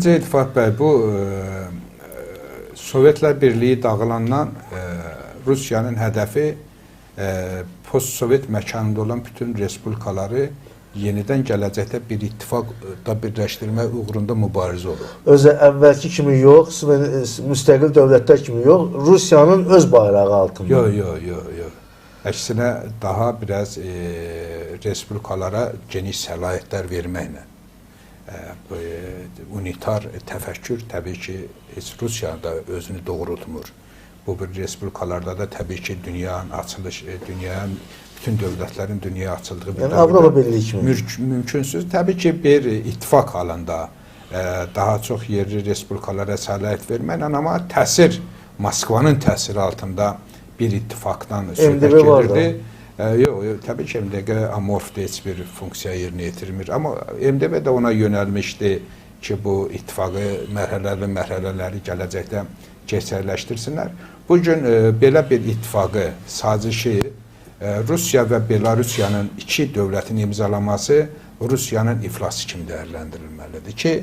İttifaq bəy, bu e, Sovetlər Birliyi dağılandan e, Rusiyanın hədəfi e, post-sovet məkanında olan bütün respublikaları yenidən gələcəkdə bir ittifaqda birləşdirmək uğrunda mübarizə olur. Özü əvvəlki kimi yox, müstəqil dövlətlər kimi yox, Rusiyanın öz bayrağı altında. Yox, yox, yox, yox. Əksinə daha biraz e, respublikalara geniş səlahiyyətlər verməklə e, e, unitar təfəkkür təbii ki, heç Rusiya da özünü doğrultmur. Bu bir respublikalarda da təbii ki, dünyanın açılış, dünyaya bütün dövlətlərin dünyaya açıldığı bir Yəni Avropa Birliyi kimi. mürk, mümkünsüz. Təbii ki, bir ittifaq halında e, daha çox yerli respublikalara səlahiyyət verməklə, amma təsir Moskvanın təsiri altında bir ittifaqdan söhbət gedirdi. E, yox, təbii ki, MDB amorfdur, heç bir funksiya yerinə yetirmir. Amma MDB də ona yönəlmişdi ki, bu ittifaqı mərhələli mərhələləri gələcəkdə gerçəkləşdirsinlər. Bu gün e, belə bir ittifaqı, sazişi e, Rusiya və Belarusiyanın iki dövlətin imzalaması Rusiyanın iflası kimi dəyərləndirilməlidir ki,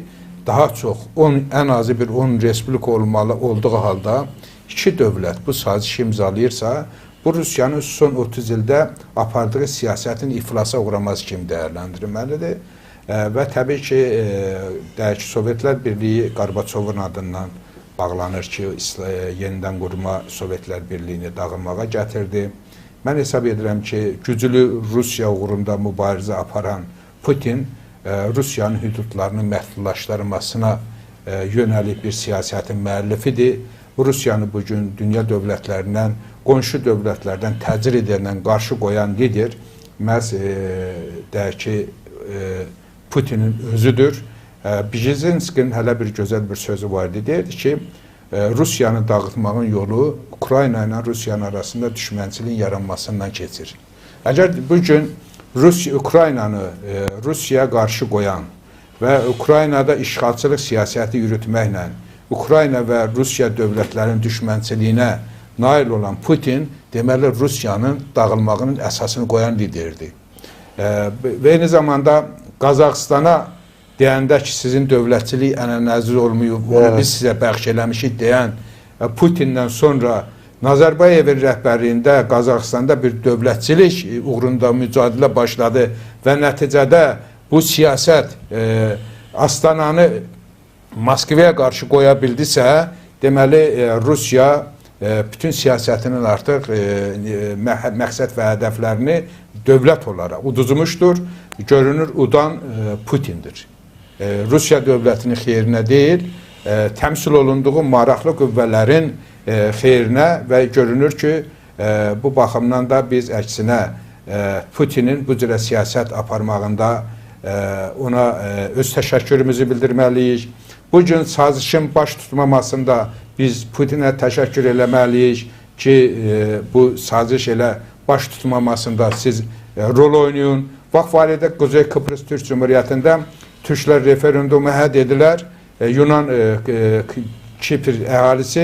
daha çox 10 ən azı bir 10 respublika olmalı olduğu halda iki dövlət bu sazişi imzalayırsa, bu Rusiyanın son 30 ildə apardığı siyasətin iflasa uğraması kimi dəyərləndirilməlidir. E, və təbii ki, e, deyək Sovetlər Birliyi Qarbaçovun adından bağlanır ki, e, yenidən qurma Sovetlər Birliyini dağılmağa gətirdi. Mən hesab edirəm ki, güclü Rusiya uğrunda mübarizə aparan Putin Rusiyanın hüdudlarını məhdudlaşdırmasına yönəlik bir siyasətin müəllifidir. Rusiyanı bu gün dünya dövlətlərindən, qonşu dövlətlərdən təcrid edən, qarşı qoyan lider məhz e, deyək ki, e, Putinin özüdür. E, Bijezinskinin hələ bir gözəl bir sözü var idi. Deyirdi ki, e, Rusiyanı dağıtmağın yolu Ukrayna ilə Rusiyanın arasında düşmənçiliyin yaranmasından keçir. Əgər bu gün Rusiya Ukraynanı e, Rusiyaya qarşı qoyan və Ukraynada işğalçılıq siyasəti yürütməklə Ukrayna və Rusiya dövlətlərinin düşmənçiliyinə nail olan Putin deməli Rusiyanın dağılmağının əsasını qoyan liderdir. E, və eyni zamanda Qazaxstana deyəndə ki, sizin dövlətçilik ənənəniz olmayıb, onu biz sizə bəxş eləmişik deyən e, Putindən sonra Nazarbayevin rəhbərliyində Qazaxstanda bir dövlətçilik e, uğrunda mücadilə başladı və nəticədə bu siyasət e, Astananı Moskvaya qarşı qoya bildisə, deməli e, Rusiya bütün siyasətinin artıq e, e, məqsəd və hədəflərini dövlət olaraq uduzmuşdur. Görünür udan e, Putindir. Rusiya dövlətinin xeyrinə deyil, təmsil olunduğu maraqlı qüvvələrin xeyrinə və görünür ki, bu baxımdan da biz əksinə Putinin bu cürə siyasət aparmağında ona öz təşəkkürümüzü bildirməliyik. Bu gün sazişin baş tutmamasında biz Putinə təşəkkür eləməliyik ki, e, bu saziş elə baş tutmamasında siz e, rol oynayın. Vaxt var idi Quzey Kıbrıs Türk Cumhuriyyətində Türklər referendumu həd edilər. E, Yunan e, e, Kipr əhalisi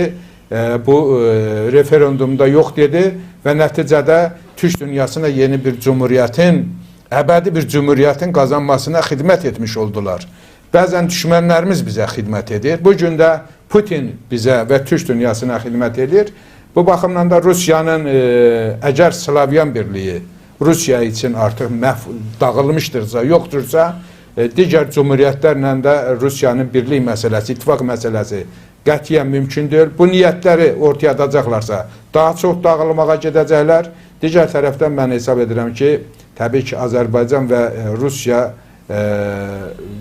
e, bu e, referendumda yox dedi və nəticədə Türk dünyasına yeni bir cumhuriyyətin, əbədi bir cumhuriyyətin qazanmasına xidmət etmiş oldular. Bəzən düşmənlərimiz bizə xidmət edir. Bu gün də Putin bizə və Türk dünyasına xidmət edir. Bu baxımdan da Rusiyanın e, əgər Slavyan birliyi Rusiya üçün artıq məhv dağılmışdırsa, yoxdursa, e, digər cumhuriyyətlərlə də Rusiyanın birlik məsələsi, ittifaq məsələsi qətiyyən mümkün deyil. Bu niyyətləri ortaya atacaqlarsa, daha çox dağılmağa gedəcəklər. Digər tərəfdən mən hesab edirəm ki, təbii ki, Azərbaycan və e, Rusiya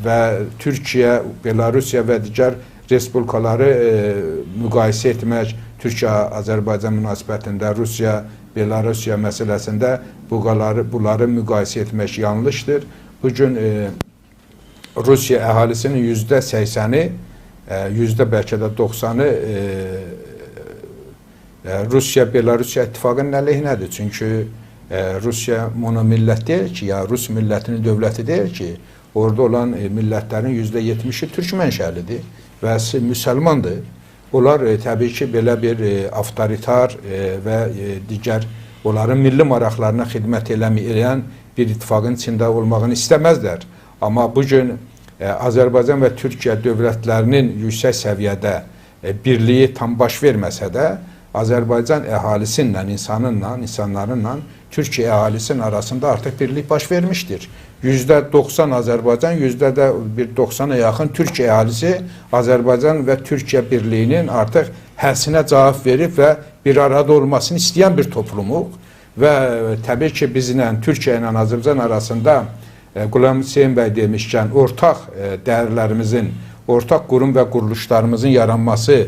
və Türkiyə, Belarusiya və digər respublikaları e, müqayisə etmək, Türkiyə-Azərbaycan münasibətində, Rusiya, Belarusiya məsələsində bunları, bunları müqayisə etmək yanlışdır. Bu gün e, Rusiya əhalisinin yüzdə 80-i, e, yüzdə bəlkə də 90-ı e, e, Rusiya Belarusiya ittifaqının əleyhinədir. Çünki e, Rusiya monomillət deyil ki, ya Rus millətinin dövləti deyil ki, orada olan e, millətlərin yüzdə 70-i türk mənşəlidir və müsəlmandır. Onlar e, təbii ki, belə bir e, avtoritar e, və e, digər onların milli maraqlarına xidmət eləməyən bir ittifaqın içində olmağını istəməzlər. Amma bu gün e, Azərbaycan və Türkiyə dövlətlərinin yüksək səviyyədə e, birliyi tam baş verməsə də, Azərbaycan əhalisinin, insanınla, insanlarınla Türkiyə əhalisinin arasında artıq birlik baş vermişdir. %90 Azərbaycan, yüzdə də bir 90-a yaxın Türkiyə əhalisi Azərbaycan və Türkiyə birliyinin artıq həssinə cavab verib və bir arada olmasını istəyən bir toplumuq və təbii ki, bizlə Türkiyə ilə Azərbaycan arasında e, Qulam Hüseyin bəy demişkən ortaq e, dəyərlərimizin, ortaq qurum və quruluşlarımızın yaranması e,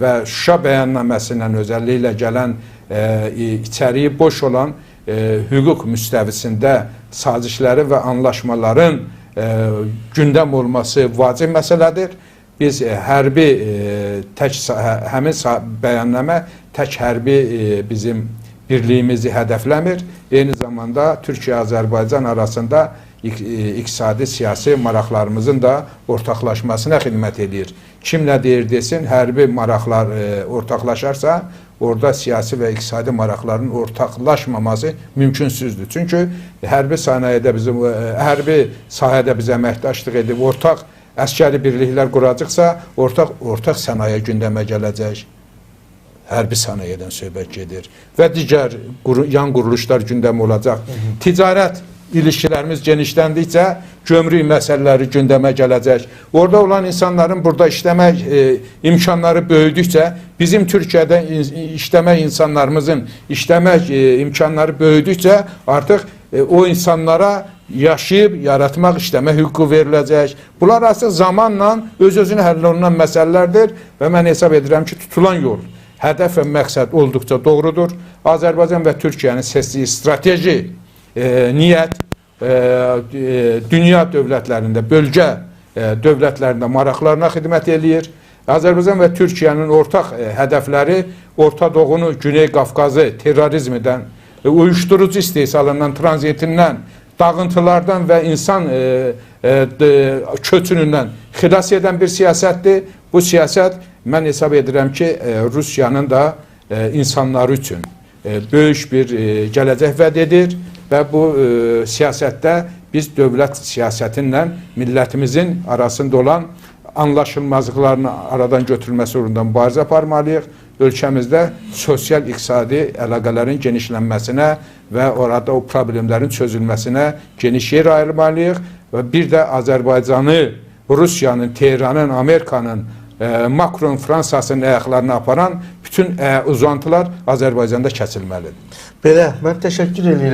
və Şuşa bəyannaməsindən özəlliklə gələn e, içəriyi boş olan e, hüquq müstəvisində sazişləri və anlaşmaların e, gündəm olması vacib məsələdir. Biz e, hərbi e, tək hə- həmin bəyannamə tək hərbi e, bizim birliyimizi hədəfləmir. Eyni zamanda Türkiyə-Azərbaycan arasında e, iqtisadi siyasi maraqlarımızın da ortaqlaşmasına xidmət edir. Kim nə deyir desin, hərbi maraqlar e, ortaqlaşarsa, orada siyasi və iqtisadi maraqların ortaqlaşmaması mümkünsüzdür. Çünki hərbi sənayədə bizim e, hərbi sahədə biz əməkdaşlıq edib ortaq əskəri birliklər quracaqsa, ortaq ortaq sənaye gündəmə gələcək hərbi sənayədən söhbət gedir və digər quru, yan quruluşlar gündəm olacaq. Ticarət ilişkilərimiz genişləndikcə gömrük məsələləri gündəmə gələcək. Orada olan insanların burada işləmək e, imkanları böyüdükcə bizim Türkiyədə in, işləmək insanlarımızın işləmək e, imkanları böyüdükcə artıq e, o insanlara yaşayıb yaratmaq işləmə hüququ veriləcək. Bunlar aslında zamanla öz-özünə həll olunan məsələlərdir və mən hesab edirəm ki, tutulan yol hədəf və məqsəd olduqca doğrudur. Azərbaycan və Türkiyənin seçdiyi strateji e, niyyət e, e, dünya dövlətlərində, bölgə e, dövlətlərində maraqlarına xidmət eləyir. Azərbaycan və Türkiyənin ortaq e, hədəfləri Orta Doğunu, Güney Qafqazı terrorizmdən, e, uyuşturucu istehsalından, tranzitindən, dağıntılardan və insan e, e, köçünündən xilas edən bir siyasətdir. Bu siyasət mən hesab edirəm ki, e, Rusiyanın da e, insanları üçün böyük bir gələcək vəd edir bu siyasətdə biz dövlət siyasətinlə millətimizin arasında olan anlaşılmazlıqların aradan götürülməsi uğrunda mübarizə aparmalıyıq. Ölkəmizdə sosial-iqtisadi əlaqələrin genişlənməsinə və orada o problemlərin çözülməsinə geniş yer ayırmalıyıq və bir də Azərbaycanı Rusiyanın, Tehranın, Amerikanın, e, Makron, Fransasının ayaqlarına aparan bütün e, uzantılar Azərbaycanda kəsilməlidir. Belə, mən təşəkkür edirəm.